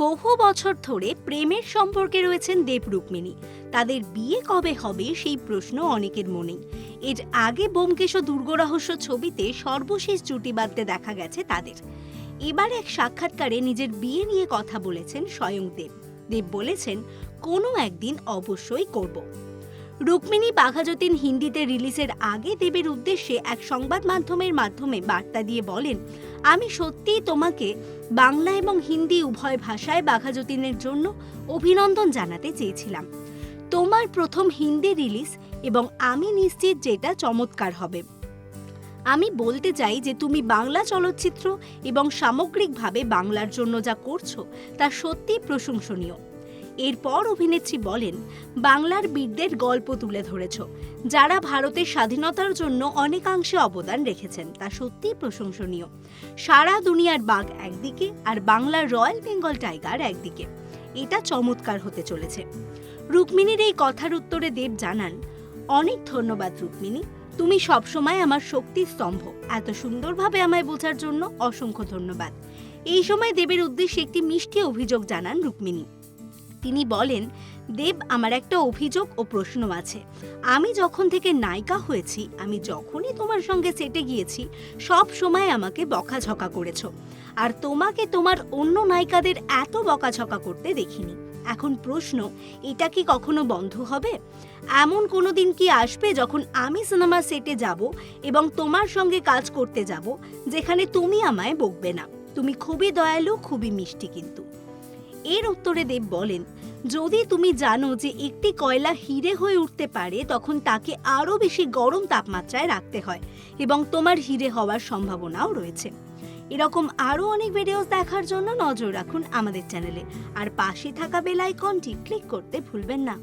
বহু বছর ধরে প্রেমের সম্পর্কে রয়েছেন দেব রুক্মিণী। তাদের বিয়ে কবে হবে সেই প্রশ্ন অনেকের মনেই এর আগে বোমকেশ ও দুর্গরহস্য ছবিতে সর্বশেষ জুটি বাঁধতে দেখা গেছে তাদের। এবার এক সাক্ষাৎকারে নিজের বিয়ে নিয়ে কথা বলেছেন স্বয়ং দেব। দেব বলেছেন, কোনো একদিন অবশ্যই করব। রুক্মিণী বাঘাযতীন হিন্দিতে রিলিজের আগে দেবের উদ্দেশ্যে এক সংবাদ মাধ্যমের মাধ্যমে বার্তা দিয়ে বলেন, আমি সত্যিই তোমাকে বাংলা এবং হিন্দি উভয় ভাষায় বাঘাযতীনের জন্য অভিনন্দন জানাতে চেয়েছিলাম। তোমার প্রথম হিন্দি রিলিজ এবং আমি নিশ্চিত যেটা চমৎকার হবে। আমি বলতে চাই যে তুমি বাংলা চলচ্চিত্র এবং সামগ্রিকভাবে বাংলার জন্য যা করছ, তা সত্যিই প্রশংসনীয়। এরপর অভিনেত্রী বলেন, বাংলার বীরদের গল্প তুলে ধরেছ, যারা ভারতের স্বাধীনতার জন্য অনেকাংশে অবদান রেখেছেন। তা সত্যিই প্রশংসনীয়। সারা দুনিয়ার বাঘ একদিকে আর বাংলার রয়্যাল বেঙ্গল টাইগার একদিকে। এটা চমৎকার হতে চলেছে। রুক্মিণীর এই কথার উত্তরে দেব জানান, অনেক ধন্যবাদ রুক্মিণী, তুমি সবসময় আমার শক্তির স্তম্ভ। এত সুন্দরভাবে আমায় বোঝার জন্য অসংখ্য ধন্যবাদ। এই সময় দেবের উদ্দেশ্যে একটি মিষ্টি অভিযোগ জানান রুক্মিণী। তিনি বলেন, দেব, আমার একটা অভিযোগ ও প্রশ্ন আছে। আমি যখন থেকে নায়িকা হয়েছি, আমি যখনই তোমার সঙ্গে সেটে গিয়েছি, সব সময় আমাকে বকাঝকা করেছ। আর তোমাকে তোমার অন্য নায়িকাদের এত বকাঝকা করতে দেখিনি। এখন প্রশ্ন, এটা কি কখনো বন্ধ হবে? এমন কোনো দিন কি আসবে যখন আমি সিনেমা সেটে যাব এবং তোমার সঙ্গে কাজ করতে যাব, যেখানে তুমি আমায় বকবে না? তুমি খুবই দয়ালু, খুবই মিষ্টি কিন্তু। এর উত্তরে দেব বলেন, যদি তুমি জানো যে একটি কয়লা হিরে হয়ে উঠতে পারে, তখন তাকে আরও বেশি গরম তাপমাত্রায় রাখতে হয় এবং তোমার হিরে হওয়ার সম্ভাবনাও রয়েছে। এরকম আরও অনেক ভিডিওস দেখার জন্য নজর রাখুন আমাদের চ্যানেলে আর পাশে থাকা বেল আইকনটি ক্লিক করতে ভুলবেন না।